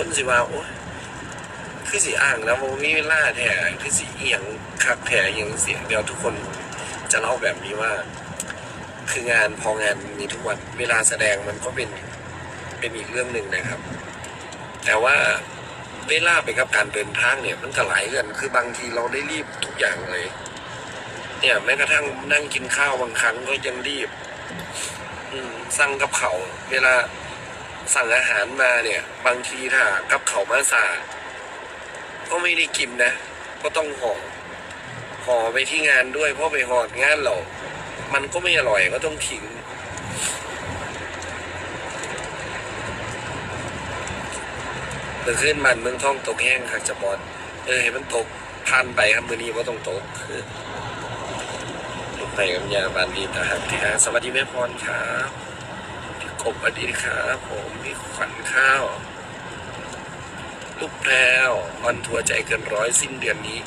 คนสิว่าโอ้คือสิอ่างแล้วมันมีเวลาแท้คือสิเอียงคักแท้ย่างเสียงเดียวทุกคนจะเล่าแบบนี้ว่า คืองานพองานมีทุกวันเวลาแสดงมันก็เป็นเป็นอีกเรื่องหนึ่งนะครับ แต่ว่าเวลาไปกับการเดินทางเนี่ย มันก็หลายเรื่องคือบางทีเราได้รีบทุกอย่างเลย เนี่ยแม้กระทั่งนั่งกินข้าวบางครั้งก็ยังรีบสั่งกับเขาเวลา สั่งอาหารมาเนี่ย บางทีถ้ากับเขามาสาก็ไม่ได้กินนะ ก็ต้องห่อห่อไปที่งานด้วยเพราะไปห่องานเรา มันก็ไม่อร่อยก็ต้องทิ้งเมื่อขึ้นมันเมืองท่องตกแห้งหักจะบอดเออเห็นมันตกพันไปครับมือนี้ว่าต้องตกลงไปกับยาบานดีตาหักที่ฮะสวัสดีแม่พรครับ สวัสดีครับ ผมพี่ขวัญข้าว ลูกแพรวออนทัวร์ใจเกินร้อยสิ้นเดือนนี้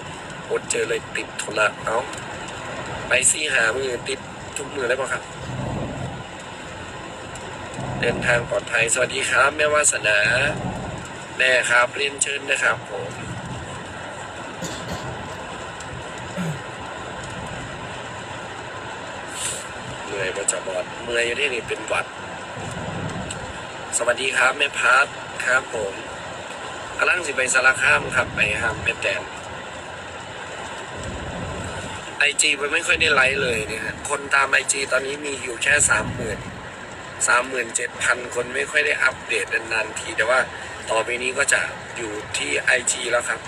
อดเจอเลยติดธุระเอ้าไปซี่หามือติดทุกมือแล้วป่ะครับ เดินทางปลอดภัยสวัสดีครับ แม่วาสนาแม่ครับเรียนเชิญนะครับผมเมื่อยประจบอดเมื่อยอยู่ที่นี่เป็นวัด สวัสดีครับแม่พัดครับผมกำลังสิไปสารคามครับไปห้ามแม่แตนไอจีไปไม่ค่อยได้ไลฟ์เลยเนี่ยคนตามไอจีตอนนี้มีอยู่แค่สามหมื่นสามหมื่นเจ็ดพันคนไม่ค่อยได้อัปเดตนานๆที แต่ว่าต่อไปนี้ก็จะอยู่ที่ไอจีแล้วครับ